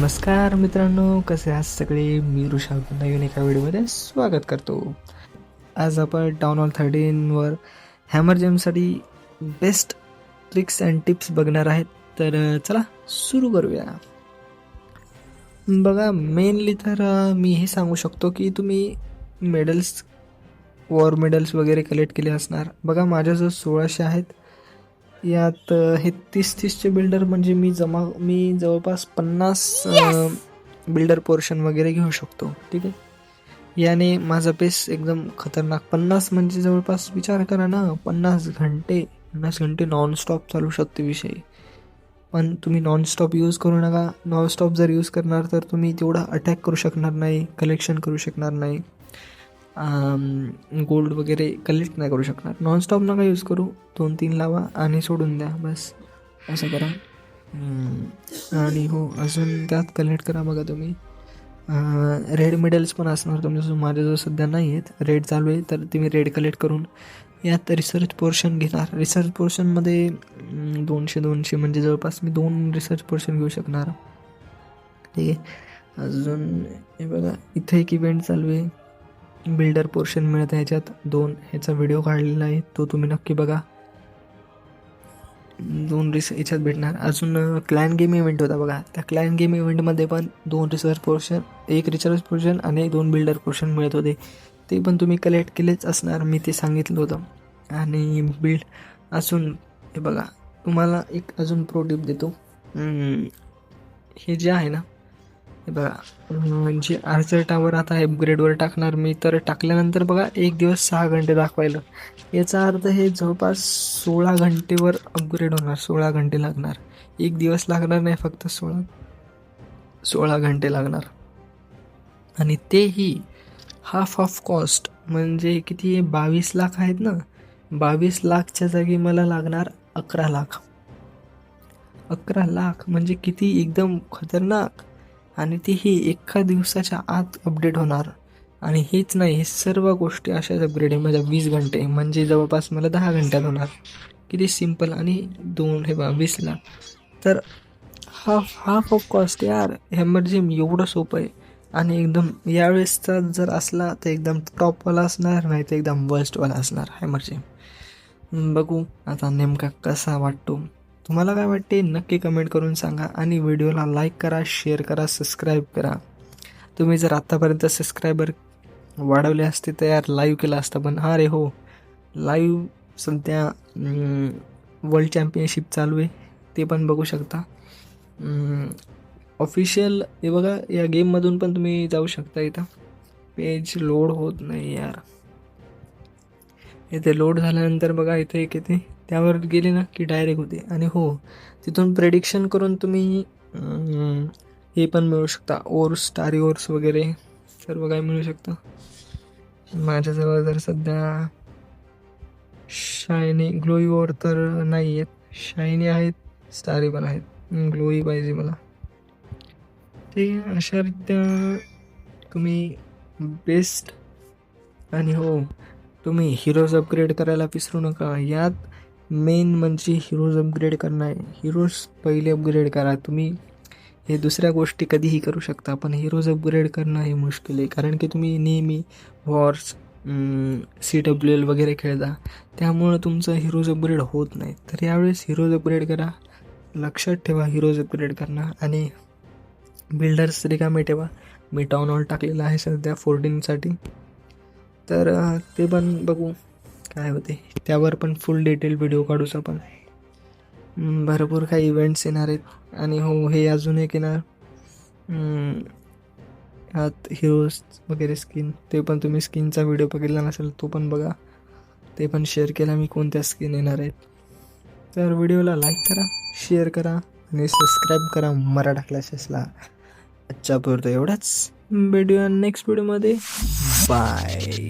नमस्कार मित्रांनो कसे आहात सगळे? मी ऋषा नवीन एका व्हिडिओमध्ये स्वागत करतो. आज आपण टाउन हॉल थर्टीनवर हॅमर जेमसाठी बेस्ट ट्रिक्स अँड टिप्स बघणार आहेत. तर चला सुरू करूया. बघा मेनली तर मी हे सांगू शकतो की तुम्ही मेडल्स वॉर मेडल्स वगैरे कलेक्ट केले असणार. बघा माझ्याजवळ सोळाशे आहेत. यात हे तीस तीसचे बिल्डर म्हणजे मी जमा मी जवळपास पन्नास बिल्डर पोर्शन वगैरे घेऊ शकतो. ठीक आहे? याने माझा पेस एकदम खतरनाक. पन्नास म्हणजे जवळपास विचार करा ना पन्नास घंटे पन्नास घंटे नॉनस्टॉप चालू शकते विषय. पण तुम्ही नॉनस्टॉप यूज करू नका. नॉनस्टॉप जर यूज करणार तर तुम्ही तेवढा अटॅक करू शकणार नाही कलेक्शन करू शकणार नाही. गोल्ड वगैरे कलेक्ट नाही करू शकणार. नॉनस्टॉप नका यूज करू. दोन तीन लावा आणि सोडून द्या. बस. असं करा. आणि हो अजून त्यात कलेक्ट करा बघा तुम्ही. रेड मेडल्स पण असणार तुमच्याजवळ माझ्याजवळ सध्या नाही आहेत रेड चालू आहे तर तुम्ही रेड कलेक्ट करून यात रिसर्च पोर्शन घेणार. रिसर्च पोर्शनमध्ये दोनशे दोनशे म्हणजे जवळपास मी दोन रिसर्च पोर्शन घेऊ शकणार. ठीक आहे. अजून हे बघा इथे एक इव्हेंट चालू आहे. बिल्डर पोर्शन मिळतं ह्याच्यात दोन ह्याचा व्हिडिओ काढलेला आहे. तो तुम्ही नक्की बघा. दोन रिस याच्यात भेटणार. अजून क्लॅन गेम इव्हेंट होता बघा. त्या क्लॅन गेम इव्हेंटमध्ये पण दोन रिसर्च पोर्शन एक रिसर्च पोर्शन आणि दोन बिल्डर पोर्शन मिळत होते. ते पण तुम्ही कलेक्ट केलेच असणार. मी ते सांगितलं होतं. आणि बिल्ड अजून हे बघा. तुम्हाला एक अजून प्रो टिप देतो. हे जे आहे ना बघा. म्हणजे जे आर्चर टावर आता अपग्रेडवर टाकणार मी तर टाकल्यानंतर बघा एक दिवस सहा घंटे दाखवायला. याचा अर्थ हे जवळपास सोळा घंटेवर अपग्रेड होणार सोळा घंटे लागणार. एक दिवस लागणार नाही फक्त सोळा सोळा घंटे लागणार. आणि तेही हाफ ऑफ कॉस्ट म्हणजे किती बावीस लाख आहेत ना? बावीस लाखच्या जागी मला लागणार अकरा लाख. अकरा लाख म्हणजे किती? एकदम खतरनाक. आणि तीही एका दिवसाच्या आत अपडेट होणार. आणि हेच नाही हे सर्व गोष्टी अशाच अपग्रेड आहे. माझ्या वीस घंटे म्हणजे जवळपास मला दहा घंट्यात होणार. किती सिंपल आणि दोन हे बा वीसला तर हा हाफ ऑफ कॉस्ट यार. हॅमर जिम एवढं सोपं आहे. आणि एकदम यावेळेसचा जर असला तर एकदम टॉपवाला असणार नाही तर एकदम वर्स्टवाला असणार. हॅमर जिम बघू आता नेमका कसा वाटतो. तुम्हाला काय वाटते नक्की कमेंट करून सांगा आणि व्हिडिओला लाईक करा शेअर करा सबस्क्राईब करा. तुम्ही जर आत्तापर्यंत सबस्क्रायबर वाढवले असते तर यार लाईव्ह केलं असतं पण. हा रे हो लाईव्ह सध्या वर्ल्ड चॅम्पियनशिप चालू आहे ते पण बघू शकता. ऑफिशियल हे बघा या गेममधून पण तुम्ही जाऊ शकता इथं. पेज लोड होत नाही यार. इथे लोड झाल्यानंतर बघा इथे एक येते. त्यावर गेले ना की डायरेक्ट होते. आणि हो तिथून प्रेडिक्शन करून तुम्ही हे पण मिळू शकता. ओर्स स्टारी ओर्स वगैरे सर्व काही मिळू शकतं. माझ्याजवळ जर सध्या शायनी ग्लोई ओर तर नाही आहेत. शायनी आहेत स्टारी पण आहेत. ग्लोई पाहिजे मला. ते अशा रित्या तुम्ही बेस्ट आणि हो तुम्ही हिरोज अपग्रेड करायला विसरू नका. यात मेन म्हणजे हिरोज अपग्रेड करणं आहे हिरोज पहिले अपग्रेड करा. तुम्ही हे दुसऱ्या गोष्टी कधीही करू शकता पण हिरोज अपग्रेड करणं हे मुश्किल आहे. कारण की तुम्ही नेहमी वॉर्स सी डब्ल्यू एल वगैरे खेळता. त्यामुळं तुमचं हिरोज अपग्रेड होत नाही. तर यावेळेस हिरोज अपग्रेड करा. लक्षात ठेवा हिरोज अपग्रेड करणं. आणि बिल्डर्स रिकामे ठेवा. मी टाऊन हॉल टाकलेला आहे सध्या फोर्टीनसाठी तर ते पण बघू काय होते. त्यावर पण फुल डिटेल व्हिडिओ काढूच आपण. भरपूर काही इव्हेंट्स येणार आहेत. आणि हो हे अजून एक येणार. आत हिरोज वगैरे स्किन ते पण तुम्ही स्किनचा व्हिडिओ बघितला नसेल तो पण बघा. ते पण शेअर केला मी कोणत्या स्किन येणार आहेत. तर व्हिडिओला लाईक करा शेअर करा आणि सबस्क्राईब करा मराठा क्लासेसला आजच्या पुरतं एवढाच. भेटूया नेक्स्ट व्हिडिओमध्ये बाय